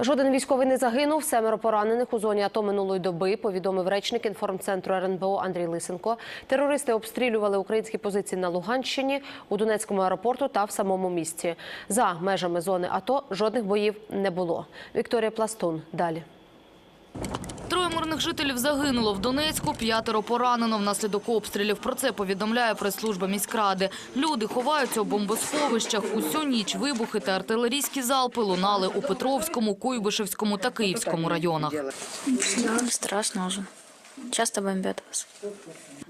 Жоден військовий не загинув. Семеро поранених у зоні АТО минулої доби. Повідомив речник інформцентру РНБО Андрій Лисенко. Терористи обстрілювали українські позиції на Луганщині, у Донецькому аеропорту та в самому місті. За межами зони АТО жодних боїв не було. Вікторія Пластун далі. Троє мирних жителів загинуло в Донецьку, п'ятеро поранено внаслідок обстрілів. Про це повідомляє прес-служба міськради. Люди ховаються у бомбосховищах. Усю ніч вибухи та артилерійські залпи лунали у Петровському, Куйбишевському та Київському районах. Страшно уже. Часто бомбят вас.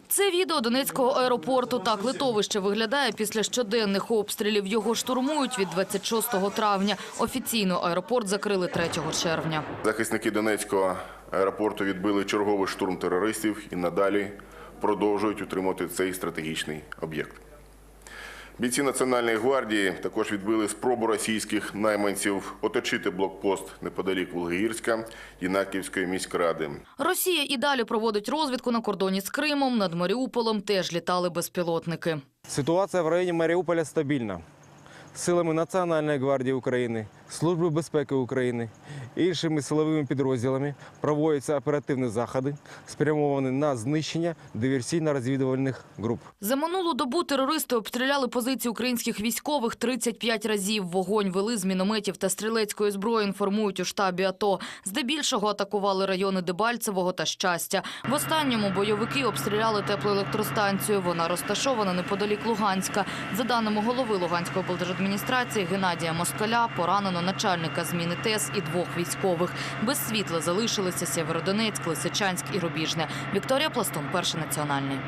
Це відео Донецького аеропорту. Так литовище виглядає після щоденних обстрілів. Його штурмують від 26 травня. Офіційно аеропорт закрили 3 червня. Захисники Донецького аеропорту відбили черговий штурм терористів і надалі продовжують утримувати цей стратегічний об'єкт. Бійці Національної гвардії також відбили спробу російських найманців оточити блокпост неподалік Волгогірська Єнаківської міськради. Росія і далі проводить розвідку на кордоні з Кримом. Над Маріуполем теж літали безпілотники. Ситуація в районі Маріуполя стабільна. Силами Національної гвардії України, Служби безпеки України іншими силовими підрозділами проводяться оперативні заходи, спрямовані на знищення диверсійно-розвідувальних груп. За минулу добу терористи обстріляли позиції українських військових 35 разів. Вогонь вели з мінометів та стрілецької зброї, інформують у штабі АТО. Здебільшого атакували райони Дебальцевого та Щастя. В останньому бойовики обстріляли теплоелектростанцію. Вона розташована неподалік Луганська. За даними голови Луганської облдержадміністрації Геннадія Москаля, начальника зміни ТЕС і двох військових. Без світла залишилися Сєвєродонецьк, Лисичанськ і Рубіжне. Вікторія Пластун, перший національний.